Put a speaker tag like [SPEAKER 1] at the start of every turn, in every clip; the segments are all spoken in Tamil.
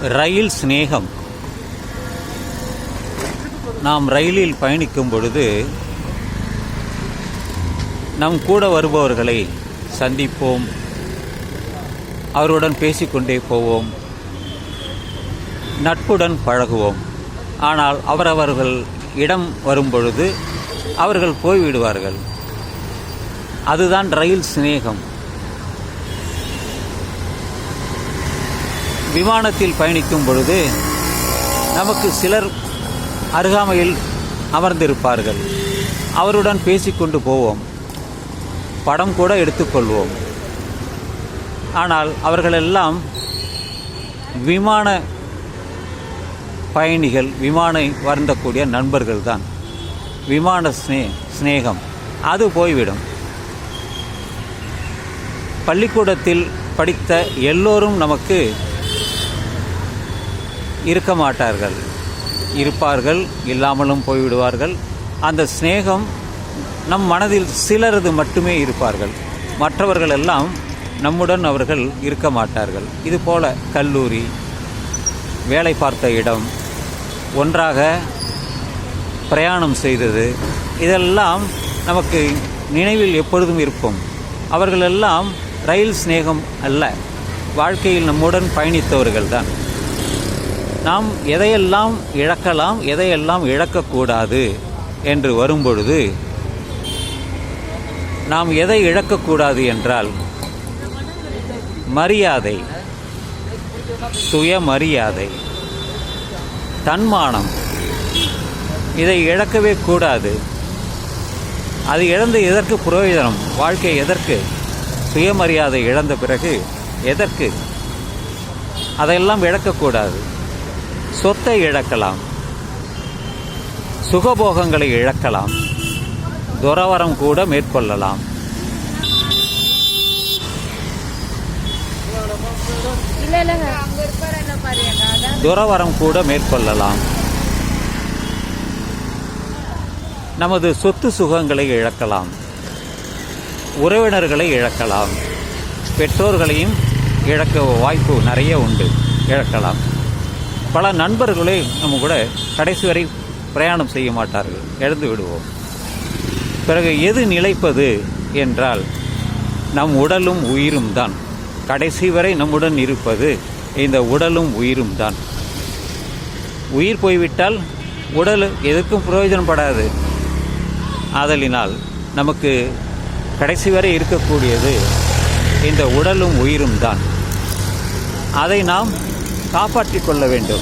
[SPEAKER 1] ரயில் சிநேகம். நாம் ரயிலில் பயணிக்கும் பொழுது நம் கூட வருபவர்களை சந்திப்போம். அவருடன் பேசிக்கொண்டே போவோம். நட்புடன் பழகுவோம். ஆனால் அவரவர்கள் இடம் வரும்பொழுது அவர்கள் போய்விடுவார்கள். அதுதான் ரயில் சிநேகம். விமானத்தில் பயணிக்கும் பொழுது நமக்கு சிலர் அருகாமையில் அமர்ந்திருப்பார்கள். அவருடன் பேசிக்கொண்டு போவோம். படம் கூட எடுத்துக்கொள்வோம். ஆனால் அவர்களெல்லாம் விமான பயணிகள் விமானை வருந்தக்கூடிய நண்பர்கள் தான் விமான ஸ்னே ஸ்நேகம் அது போய்விடும். பள்ளிக்கூடத்தில் படித்த எல்லோரும் நமக்கு இருக்க மாட்டார்கள். இருப்பார்கள் இல்லாமலும் போய்விடுவார்கள். அந்த சிநேகம் நம் மனதில் சிலரது மட்டுமே இருப்பார்கள். மற்றவர்கள் எல்லாம் நம்முடன் அவர்கள் இருக்க மாட்டார்கள். இதுபோல கல்லூரி வேலை பார்த்த இடம் ஒன்றாக பிரயாணம் செய்தது இதெல்லாம் நமக்கு நினைவில் எப்பொழுதும் இருக்கும். அவர்களெல்லாம் ரயில் சிநேகம் அல்ல. வாழ்க்கையில் நம்முடன் பயணித்தவர்கள்தான். நாம் எதையெல்லாம் இழக்கலாம் எதையெல்லாம் இழக்கக்கூடாது என்று வரும்பொழுது நாம் எதை இழக்கக்கூடாது என்றால் மரியாதை சுயமரியாதை தன்மானம். இதை இழக்கவே கூடாது. அது இழந்து எதற்கு புரோஜனம்? வாழ்க்கை எதற்கு? சுயமரியாதை இழந்த பிறகு எதற்கு? அதையெல்லாம் இழக்கக்கூடாது. சொத்தை இழக்கலாம். சுகபோகங்களை இழக்கலாம். துறவரம் கூட மேற்கொள்ளலாம். துறவரம் கூட மேற்கொள்ளலாம். நமது சொத்து சுகங்களை இழக்கலாம். உறவினர்களை இழக்கலாம். பெற்றோர்களையும் இழக்க வாய்ப்பு நிறைய உண்டு. இழக்கலாம். பல நண்பர்களே நம்ம கூட கடைசி வரை பிரயாணம் செய்ய மாட்டார்கள். இழந்து விடுவோம். பிறகு எது நிலைப்பது என்றால் நம் உடலும் உயிரும் தான். கடைசி வரை நம்முடன் இருப்பது இந்த உடலும் உயிரும் தான். உயிர் போய்விட்டால் உடல் எதுக்கும் பிரயோஜனப்படாது. ஆதலினால் நமக்கு கடைசி வரை இருக்கக்கூடியது இந்த உடலும் உயிரும் தான். அதை நாம் காப்பாற்றிக் கொள்ள வேண்டும்.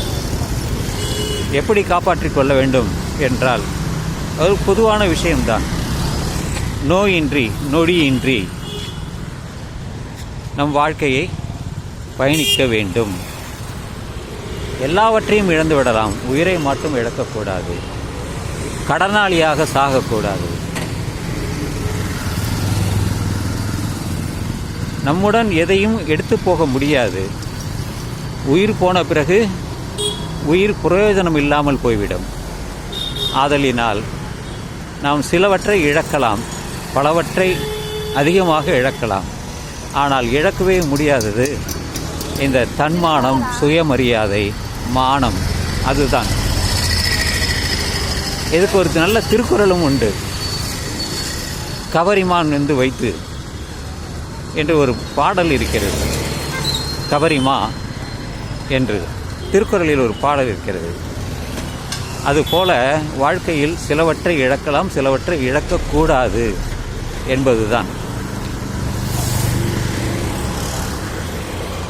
[SPEAKER 1] எப்படி காப்பாற்றிக் கொள்ள வேண்டும் என்றால் ஒரு பொதுவான விஷயம்தான். நோயின்றி நொடியின்றி நம் வாழ்க்கையை பயணிக்க வேண்டும். எல்லாவற்றையும் இழந்து விடலாம். உயிரை மட்டும் இழக்கக்கூடாது. கடனாளியாக சாகக்கூடாது. நம்முடன் எதையும் எடுத்து போக முடியாது. உயிர் போன பிறகு உயிர் பிரயோஜனம் இல்லாமல் போய்விடும். ஆதலினால் நாம் சிலவற்றை இழக்கலாம் பலவற்றை அதிகமாக இழக்கலாம். ஆனால் இழக்கவே முடியாதது. இந்த தன்மானம் சுயமரியாதை மானம் அதுதான். இதுக்கு ஒரு நல்ல திருக்குறளும் உண்டு. கவரிமான் என்று வைத்து என்று ஒரு பாடல் இருக்கிறது. கவரிமா என்று திருக்குறளில் ஒரு பாடல் இருக்கிறது. அதுபோல வாழ்க்கையில் சிலவற்றை இழக்கலாம் சிலவற்றை இழக்கக்கூடாது என்பதுதான்.